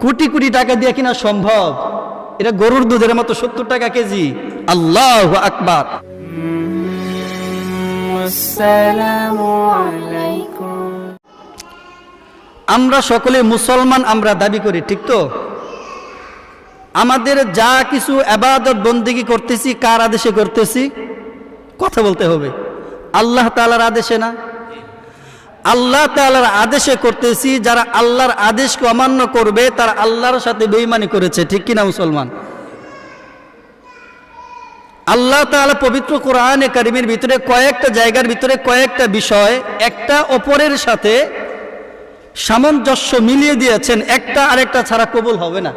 কোটি কোটি টাকা দিয়ে কিনা সম্ভব? এটা গরুর দুধের মতো সত্তর টাকা কেজি। আল্লাহ আকবার। আমরা সকলে মুসলমান, আমরা দাবি করি, ঠিক তো? আমাদের যা কিছু আবাদত বন্দিগি করতেছি, কার আদেশে করতেছি? কথা বলতে হবে। আল্লাহ তালার আদেশে না? আল্লাহ তাআলার আদেশে করতেছি, যারা আল্লাহর আদেশকে অমান্য করবে, তারা আল্লাহর সাথে বেইমানি করেছে। ঠিক কিনা মুসলমান? আল্লাহ তাআলা পবিত্র কোরআনে কারিমের ভিতরে কয়েকটা জায়গার ভিতরে কয়েকটা বিষয়, একটা অপরের সাথে সামঞ্জস্য মিলিয়ে দিয়েছেন, একটা আরেকটা ছাড়া কবুল হবে না।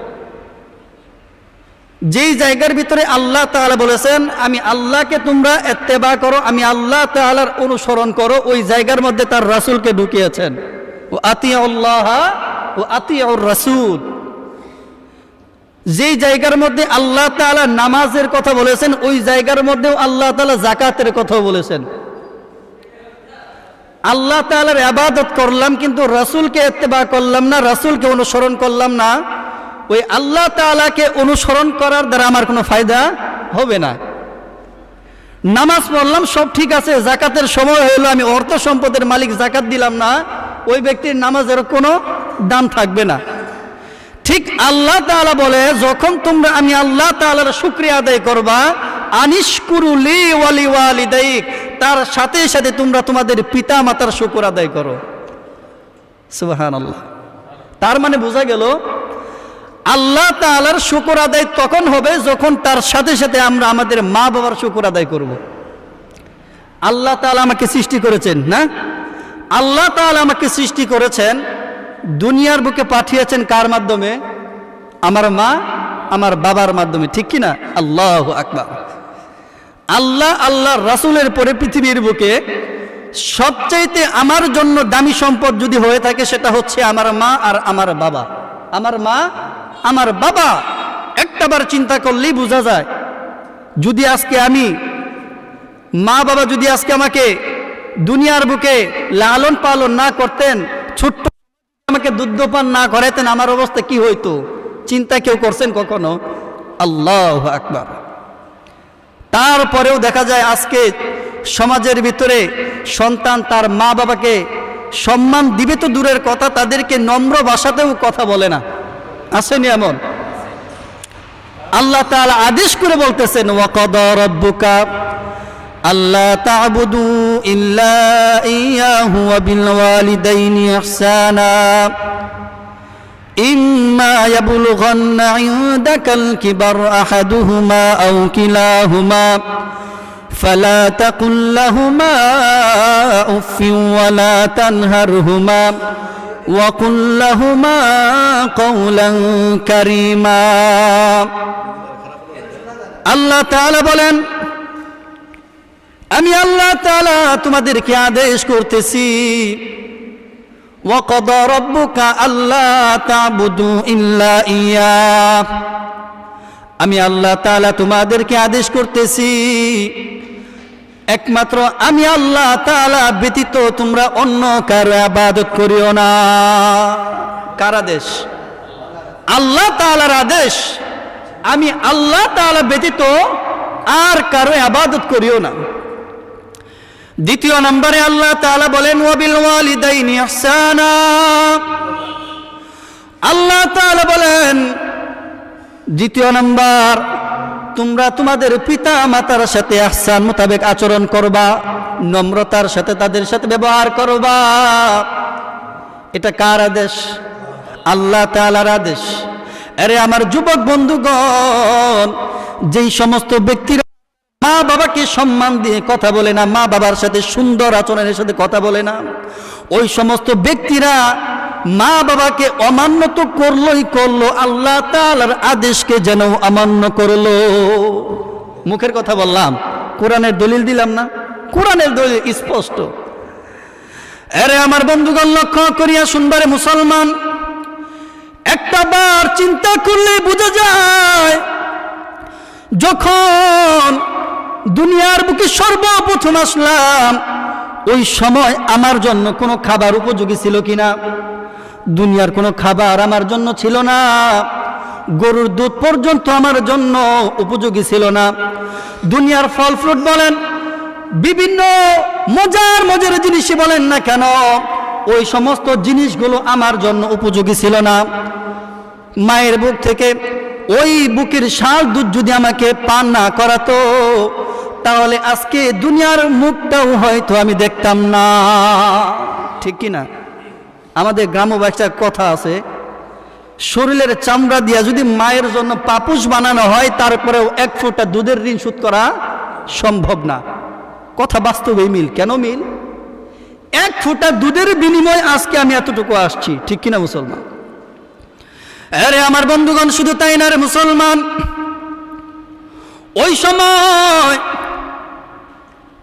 যেই জায়গার ভিতরে আল্লাহ তাআলা বলেছেন, আমি আল্লাহকে তোমরা এত্তেবা করো, আমি আল্লাহ তাআলার অনুসরণ করো। ওই জায়গার মধ্যে তার রাসূলকে ঢুকিয়েছেন। ও আতিউল্লাহ, ও আতিউর রাসূল। যেই জায়গার মধ্যে আল্লাহ তাআলা নামাজের কথা বলেছেন, ওই জায়গার মধ্যেও আল্লাহ তাআলা জাকাতের কথা বলেছেন। আল্লাহ তাআলার আবাদত করলাম, কিন্তু রাসূলকে ইত্তেবা করলাম না, রাসূলকে অনুসরণ করলাম না। ওই আল্লাহ তাআলাকে অনুসরণ করার দ্বারা আমার কোনো ফায়দা হবে না। নামাজ পড়লাম, সব ঠিক আছে জাকাতের সময় হলো আমি অর্থ সম্পদের মালিক জাকাত দিলাম না, ওই ব্যক্তির নামাজের কোনো দাম থাকবে না। ঠিক আল্লাহ তাআলা বলে, যখন তোমরা আমি আল্লাহ তাআলার শুকরিয়া আদায় করবা আনিশকুরুলি ওয়ালি ওয়ালি ওয়ালিদাইক, তার সাথে সাথে তোমরা তোমাদের পিতা মাতার শুকর আদায় করো। সুবহানাল্লাহ। তার মানে বোঝা গেল আল্লাহ তাআলার শুকর আদায় তখন হবে যখন তার সাথে সাথে আমরা আমাদের মা বাবার শুকর আদায় করব। আল্লাহ তাআলা আমাকে সৃষ্টি করেছেন, না? আল্লাহ তাআলা আমাকে সৃষ্টি করেছেন, দুনিয়ার বুকে পাঠিয়েছেন কার মাধ্যমে? আমার মা, আমার বাবার মাধ্যমে, ঠিক কি না? আল্লাহ আকবার। আল্লাহ আল্লাহ রাসূলের পরে পৃথিবীর বুকে সবচাইতে আমার জন্য দামি সম্পদ যদি হয়ে থাকে সেটা হচ্ছে আমার মা আর আমার বাবা। আমার মা আমার বাবা একটাবার চিন্তা করলেই বোঝা যায়, যদি আজকে আমি, মা বাবা যদি আজকে আমাকে দুনিয়ার বুকে লালন পালন না করতেন, ছোট্ট আমাকে দুগ্ধপান না করাতেন, আমার অবস্থা কি হইতো? চিন্তা কেউ করছেন কখনো? আল্লাহ আকবার। তারপরেও দেখা যায় আজকে সমাজের ভিতরে সন্তান তার মা বাবাকে সম্মান দিবে তো দূরের কথা, তাদেরকে নম্র ভাষাতেও কথা বলে না। আসেনি এমন। আল্লাহ তাআলা আদেশ করে বলতেছেন, ওয়াকদ রব্বুকা আল্লাহ তাবুদু ইল্লা ইয়াহু ওয়া বিল ওয়ালিদাইনি ইহসানা। ইম্মা ইয়াবলুগান্না ইনদাকাল কিবার আহাদুহুমা আও কিলাহুমা। ফালা তাকুল লাহুমা উফ ওয়া লা তানহারহুমা। وقل لهما قولا كريما আল্লাহ তাআলা বলেন আমি আল্লাহ তাআলা তোমাদেরকে আদেশ করতেছি وقضى ربك ألا تعبدوا إلا إياه আমি আল্লাহ তাআলা তোমাদেরকে আদেশ করতেছি একমাত্র আমি আল্লাহ তালা ব্যতীত তোমরা অন্য কারও আবাদত করিও না। কার আদেশ? আল্লাহ তালার আদেশ। আমি আল্লাহ তালা ব্যতীত আর কারও আবাদত করিও না। দ্বিতীয় নম্বরে আল্লাহ তাআলা বলেন, ওয়াবিল ওয়ালিদাইনি ইহসানা। আল্লাহ তালা বলেন, দ্বিতীয় নম্বর তোমরা তোমাদের পিতা মাতার সাথে আহসান মোতাবেক আচরণ করবা, নম্রতার সাথে তাদের সাথে ব্যবহার করবা। এটা কার আদেশ? আল্লাহ তালার আদেশ। আরে আমার যুবক বন্ধুগণ, যেই সমস্ত ব্যক্তিরা মা বাবাকে সম্মান দিয়ে কথা বলে না, মা বাবার সাথে সুন্দর আচরণের সাথে কথা বলে না। ওই সমস্ত ব্যক্তিরা মা বাবাকে অমান্য তো করলোই করল, আল্লাহ তাআলার আদেশকে যেন অমান্য করল। মুখের কথা বললাম, কোরআনের দলিল দিলাম না, কোরআনের দলিল স্পষ্ট। আরে আমার বন্ধুগণ, লক্ষ্য করিয়া শুনবারে মুসলমান, একটা বার চিন্তা করলে বোঝা যায়, যখন দুনিয়ার বুকে সর্বপ্রথম আসলাম। ওই সময় আমার জন্য কোনো খাবার উপযোগী ছিল কিনা? দুনিয়ার কোনো খাবার আমার জন্য ছিল না। গরুর দুধ পর্যন্ত আমার জন্য উপযোগী ছিল না। দুনিয়ার ফল ফ্রুট বলেন, বিভিন্ন মজার মজার জিনিসই বলেন না কেন, ওই সমস্ত জিনিসগুলো আমার জন্য উপযোগী ছিল না। মায়ের বুক থেকে ওই বুকের শাল দুধ যদি আমাকে পান না করাতো তাহলে আজকে দুনিয়ার মুখটাও হয়তো আমি দেখতাম না। ঠিক কি না? আমাদের গ্রামবাসীর কথা আছে, শরীরের চামড়া দিয়া যদি মায়ের জন্য পাপুস বানানো হয়, তারপরেও এক ফোঁটা দুধের ঋণ শোধ করা সম্ভব না। কথা বাস্তবে মিল। কেন মিল? এক ফোঁটা দুধের বিনিময়ে আজকে আমি এতটুকু আসছি। ঠিক কিনা মুসলমান? আরে আমার বন্ধুগণ, শুধু তাই না রে মুসলমান? ওই সময়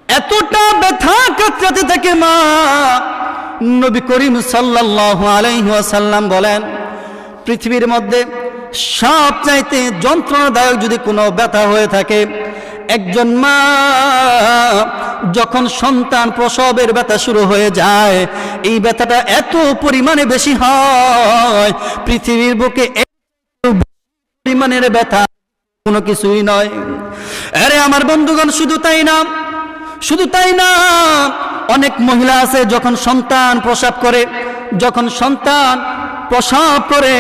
এতটা ব্যথা কাতরাতে থাকে মা। নবী করিম সাল্লাল্লাহু আলাইহি ওয়াসাল্লাম বলেন, পৃথিবীর মধ্যে সব চাইতে যন্ত্রণাদায়ক যদি কোনো ব্যথা হয়ে থাকে, একজন মা যখন সন্তান প্রসবের ব্যথা শুরু হয়ে যায়, এই ব্যথাটা এত পরিমাণে বেশি হয়, পৃথিবীর বুকে পরিমাণের ব্যথা কোনো কিছুই নয়। আরে আমার বন্ধুগণ, শুধু তাই না শুধু তাই না, অনেক মহিলা আছে যখন সন্তান প্রসাব করে, যখন সন্তান প্রসাব করে,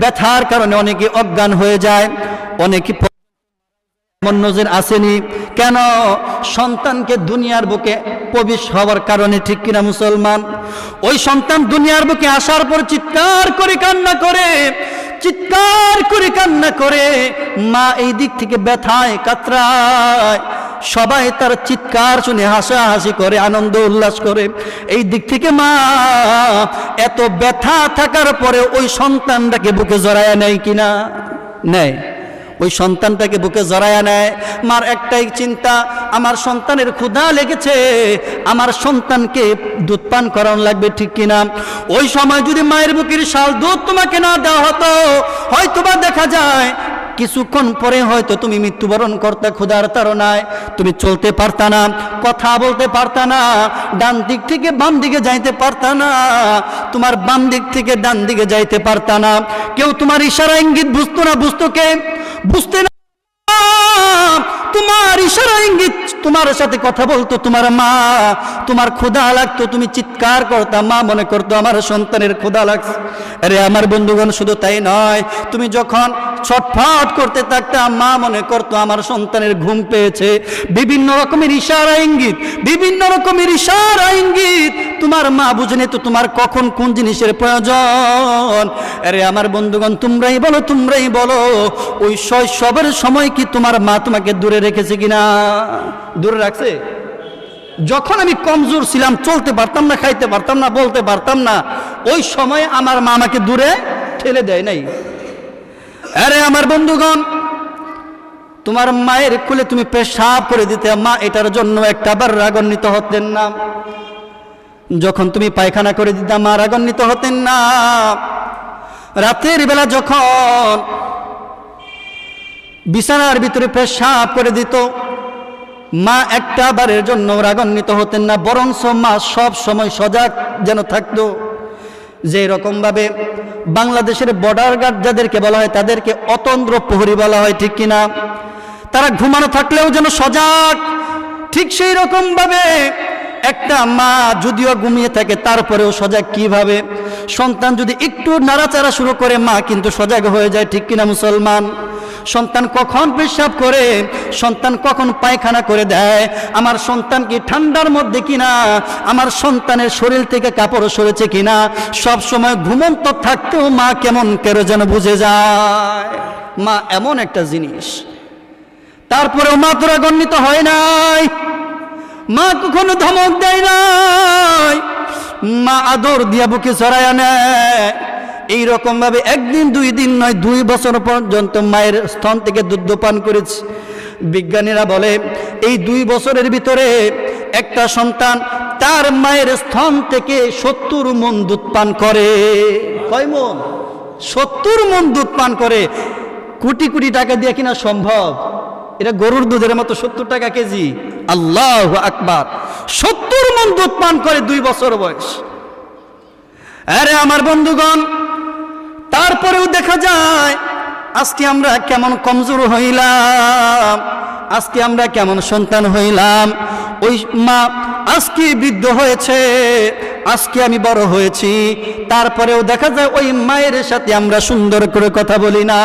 ব্যথার কারণে অনেকে অজ্ঞান হয়ে যায়, অনেকে নজর আসেনি। কেন? সন্তানকে দুনিয়ার বুকে প্রবেশ হওয়ার কারণে ঠিক কিনা মুসলমান? ওই সন্তান দুনিয়ার বুকে আসার পর চিৎকার করে কান্না করে, চিৎকার করে কান্না করে, মা এই দিক থেকে ব্যথায়, কাতরায়। সবাই তার চিৎকার শুনে হাসাহাসি করে, আনন্দ উল্লাস করে। এই দিক থেকে মা, এত ব্যথা থাকার পরে ওই সন্তানটাকে বুকে জড়ায় নেয় কিনা? নেয়। ওই সন্তানটাকে বুকে জড়ায়া নেয়। মার একটাই চিন্তা, আমার সন্তানের ক্ষুধা লেগেছে, আমার সন্তানকে দুধ পান করানো লাগবে ঠিক কিনা? ওই সময় যদি মায়ের বুকের শাল দুধ তোমাকে না দেওয়া হতো হয়তো বা দেখা যায় কিছুক্ষণ পরে হয়তো তুমি মৃত্যুবরণ করতে ক্ষুধার তাড়নায় তুমি চলতে পারতা না, কথা বলতে পারতা না, ডান দিক থেকে বাম দিকে যাইতে পারতা না, তোমার বাম দিক থেকে ডান দিকে যাইতে পারতা না। কেউ তোমার ইশারা ইঙ্গিত বুঝতো না, বুঝতো কে? বুঝতে না তোমার ইশারা ইঙ্গিত, তোমার সাথে কথা বলতো তোমার মা, তোমার ক্ষুধা লাগতো, তুমি চিৎকার করতা, মা মনে করতো আমার সন্তানের ক্ষুধা লাগছে। আরে আমার বন্ধুগণ, শুধু তাই নয়, তুমি যখন ছটফট করতে থাকতাম মা মনে করতো আমার সন্তানের ঘুম পেয়েছে। বিভিন্ন রকমের ইশারা ইঙ্গিত, বিভিন্ন রকমের ইশারা ইঙ্গিত। তোমার মা বুঝেনি তো তোমার কখন কোন জিনিসের প্রয়োজন। আরে আমার বন্ধুগণ, তোমরাই বলো তোমরাই বলো, ওই শৈশবের সময় কি তোমার মা তোমাকে দূরে রেখেছে কিনা? দূরে রাখছে? যখন আমি কমজোর ছিলাম, চলতে পারতাম না, খাইতে পারতাম না, বলতে পারতাম না, ওই সময় আমার মা আমাকে দূরে ঠেলে দেয় নাই। আরে আমার বন্ধুগণ, তোমার মায়ের কুলে তুমি পেশাব করে দিতে, মা, এটার জন্য একটা বার রাগান্বিত হতেন না। যখন তুমি পায়খানা করে দিতাম মা, রাগান্বিত হতেন না। রাতের বেলা যখন বিছানার ভিতরে পেশাব করে দিত। মা একটা বারের জন্য রাগান্বিত হতেন না, বরঞ্চ মা সব সময় সজাগ যেন থাকতো। যে রকমভাবে বাংলাদেশের বর্ডার গার্ড যাদেরকে বলা হয়, তাদেরকে অতন্দ্র প্রহরী বলা হয়, ঠিক কিনা? তারা ঘুমানো থাকলেও যেন সজাগ। ঠিক সেই রকমভাবে একটা মা যদিও ঘুমিয়ে থাকে, তারপরেও সজাগ কীভাবে? সন্তান যদি একটু নাড়াচাড়া শুরু করে, মা কিন্তু সজাগ হয়ে যায়, ঠিক কিনা মুসলমান? সন্তান কখন পেশাব করে? সন্তান কখন পায়খানা করে দেয়? আমার সন্তান কি ঠান্ডার মধ্যে কিনা? আমার সন্তানের শরীর থেকে কাপড় সরেছে কিনা? সব সময় ঘুমন্ত থাকতেও মা কেমন কেন যেন বুঝে যায়? মা এমন একটা জিনিস। তারপরেও মা তোরা গণ্ডিত হয় নাই। মা কখনো ধমক দেয় নাই। মা আদর দিয়া বুকে ছড়ায় নেয় এইরকম ভাবে একদিন দুই দিন নয় দুই বছর পর্যন্ত মায়ের স্তন থেকে দুধ পান করেছি। বিজ্ঞানীরা বলে এই দুই বছরের ভিতরে একটা সন্তান তার মায়ের স্তন থেকে সত্তর মন দুধ পান করে। কয় মন সত্তর মন দুধ পান করে। কোটি কোটি টাকা দিয়ে কিনা সম্ভব? এটা গরুর দুধের মতো সত্তর টাকা কেজি। আল্লাহ আকবার। সত্তর মন দুধ পান করে দুই বছর বয়স। আরে আমার বন্ধুগণ দেখা যায়, আজকে আমরা কেমন কমজোর হইলাম, আজকে আমরা কেমন সন্তান হইলাম। ওই মা আজকে বৃদ্ধ হয়েছে, আজকে আমি বড় হয়েছি, তারপরেও দেখা যায় ওই মায়ের সাথে আমরা সুন্দর করে কথা বলি না।